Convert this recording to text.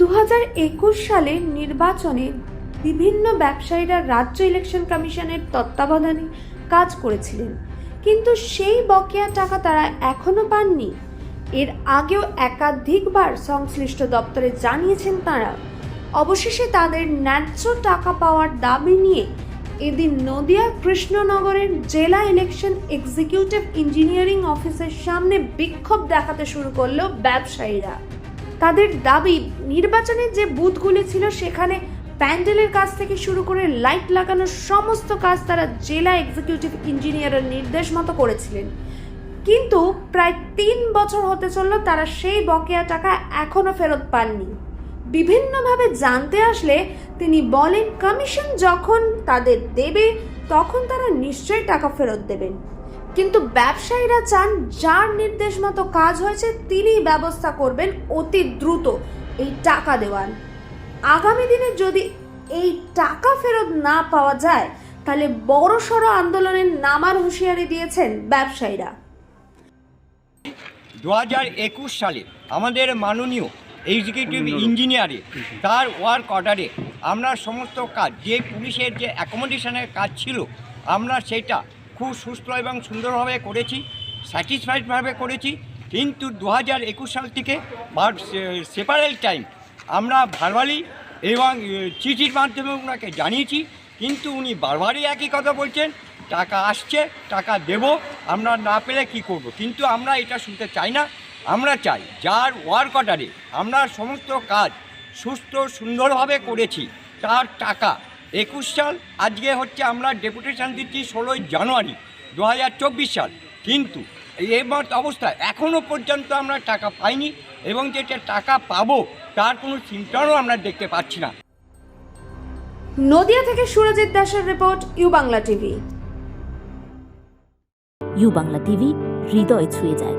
দু সালের নির্বাচনে বিভিন্ন ব্যবসায়ীরা রাজ্য ইলেকশন কমিশনের তত্ত্বাবধানে কাজ করেছিলেন। কিন্তু সেই বকেয়া টাকা তারা এখনও পাননি। এর আগেও একাধিকবার সংশ্লিষ্ট দপ্তরে জানিয়েছেন তারা। অবশেষে তাদের ন্যায্য টাকা পাওয়ার দাবি নিয়ে এদিন নদিয়া কৃষ্ণনগরের জেলা ইলেকশন এক্সিকিউটিভ ইঞ্জিনিয়ারিং অফিসের সামনে বিক্ষোভ দেখাতে শুরু করল ব্যবসায়ীরা। তাদের দাবি নির্বাচনের যে বুথগুলি ছিল সেখানে প্যান্ডেলের কাজ থেকে শুরু করে লাইট লাগানোর সমস্ত কাজ তারা জেলা এক্সিকিউটিভ ইঞ্জিনিয়ারের নির্দেশ মতো করেছিলেন। কিন্তু প্রায় তিন বছর হতে চলল তারা সেই বকেয়া টাকা এখনও ফেরত পাননি। বিভিন্নভাবে জানতে আসলে তিনি বলেন, কমিশন যখন তাদের দেবে, তখন তারা নিশ্চয়ই টাকা ফেরত দেবেন। কিন্তু ব্যবসায়ীরা চান যার নির্দেশ মতো কাজ হয়েছে তিনিই ব্যবস্থা করবেন অতি দ্রুত এই টাকা দেওয়ার। আগামী দিনে যদি এই টাকা ফেরত না পাওয়া যায়, তাহলে বড় সড়ো আন্দোলনের নামার হুঁশিয়ারি দিয়েছেন ব্যবসায়ীরা। দু হাজার একুশ সালে আমাদের মাননীয় এক্সিকিউটিভ ইঞ্জিনিয়ারে তার ওয়ার্ক অর্ডারে আমরা সমস্ত কাজ, যে পুলিশের যে অ্যাকোমোডেশনের কাজ ছিল, আমরা সেটা খুব সুস্থ এবং সুন্দরভাবে করেছি, স্যাটিসফাইডভাবে করেছি। কিন্তু দু হাজার একুশ সাল থেকে সেপারেল টাইম আমরা ভারবালি এবং চিঠির মাধ্যমে ওনাকে জানিয়েছি। কিন্তু উনি বারবারই একই কথা বলছেন, টাকা আসছে, টাকা দেব, আমরা না পেলে কি করব? কিন্তু আমরা এটা শুনতে চাই না, আমরা চাই যার ওয়ার্ক অর্ডারে আমরা সমস্ত কাজ সুস্থ সুন্দরভাবে করেছি, তার টাকা একুশ সাল আজকে হচ্ছে আমরা ডেপুটেশন দিচ্ছি ষোলোই জানুয়ারি দু হাজার চব্বিশ সাল। কিন্তু এই মত অবস্থায় এখনও পর্যন্ত আমরা টাকা পাইনি এবং যেটা টাকা পাবো তার কোনো চিন্তাও আমরা দেখতে পাচ্ছি না। নদিয়া থেকে সুরজিৎ দাসের report U Bangla TV. U Bangla TV হৃদয় ছুঁয়ে যায়।